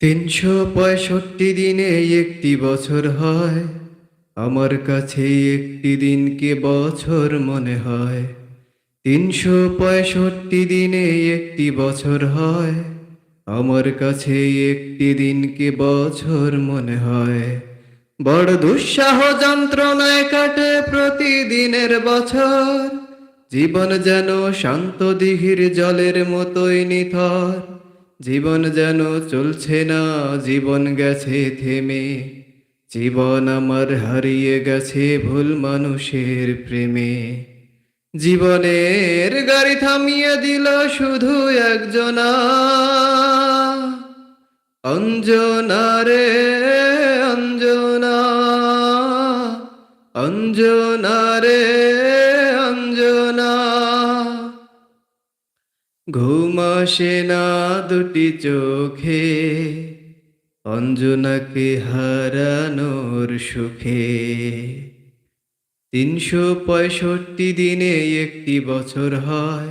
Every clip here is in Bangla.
তিনশো পঁয়ষট্টি দিনে একটি বছর হয়। আমার কাছে একটি দিনকে বছর মনে হয়। তিনশো পঁয়ষট্টি দিনে একটি বছর হয়। আমার কাছে একটি দিনকে বছর মনে হয়। বড় দুঃসাহ যন্ত্রণায় কাটে প্রতিদিনের বছর। জীবন যেন শান্ত দিঘির জলের মতোই নিথর। জীবন যেন চলছে না, জীবন গেছে থেমে। জীবন আমার হারিয়ে গেছে ভুল মানুষের প্রেমে। জীবনের গাড়ি থামিয়ে দিল শুধু একজনা। অঞ্জনা রে অঞ্জনা। অঞ্জনা রে ঘুম আসে না দুটি চোখে, অঞ্জনাকে হারানোর সুখে। তিনশো পঁয়ষট্টি দিনে একটি বছর হয়,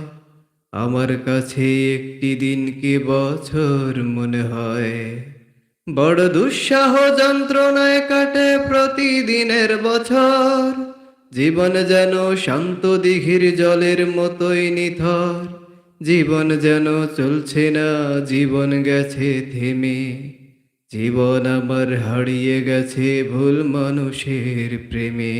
আমার কাছে একটি দিনকে বছর মনে হয়। বড় দুঃসাহ যন্ত্রণায় কাটে প্রতিদিনের বছর, জীবন যেন শান্ত দিঘির জলের মতোই নিথর। জীবন যেন চলছে না জীবন গেছে থেমে। জীবন আমার হারিয়ে গেছে ভুল মানুষের প্রেমে।